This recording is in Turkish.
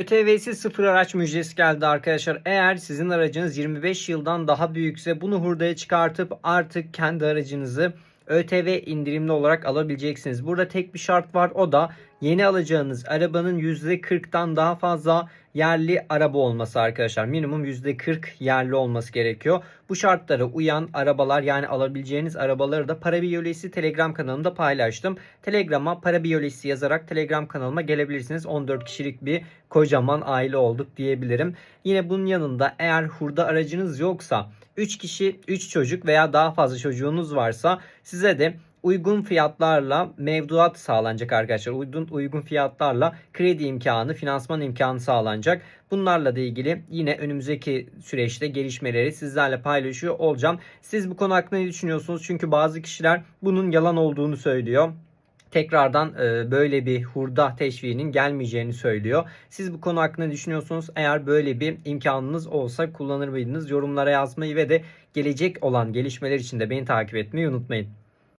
ÖTV'si sıfır araç müjdesi geldi arkadaşlar. Eğer sizin aracınız 25 yıldan daha büyükse bunu hurdaya çıkartıp artık kendi aracınızı ÖTV indirimli olarak alabileceksiniz. Burada tek bir şart var o da yeni alacağınız arabanın %40'tan daha fazla yerli araba olması arkadaşlar. Minimum %40 yerli olması gerekiyor. Bu şartlara uyan arabalar yani alabileceğiniz arabaları da para biyolojisi Telegram kanalımda paylaştım. Telegram'a para biyolojisi yazarak Telegram kanalıma gelebilirsiniz. 14 kişilik bir kocaman aile olduk diyebilirim. Yine bunun yanında eğer hurda aracınız yoksa 3 kişi 3 çocuk veya daha fazla çocuğunuz varsa size de uygun fiyatlarla mevduat sağlanacak arkadaşlar. Uygun uygun fiyatlarla kredi imkanı, finansman imkanı sağlanacak. Bunlarla da ilgili yine önümüzdeki süreçte gelişmeleri sizlerle paylaşıyor olacağım. Siz bu konu hakkında ne düşünüyorsunuz? Çünkü bazı kişiler bunun yalan olduğunu söylüyor tekrardan e, böyle bir hurda teşviğinin gelmeyeceğini söylüyor. Siz bu konu hakkında ne düşünüyorsunuz? Eğer böyle bir imkanınız olsa kullanır mıydınız? Yorumlara yazmayı ve de gelecek olan gelişmeler için de beni takip etmeyi unutmayın.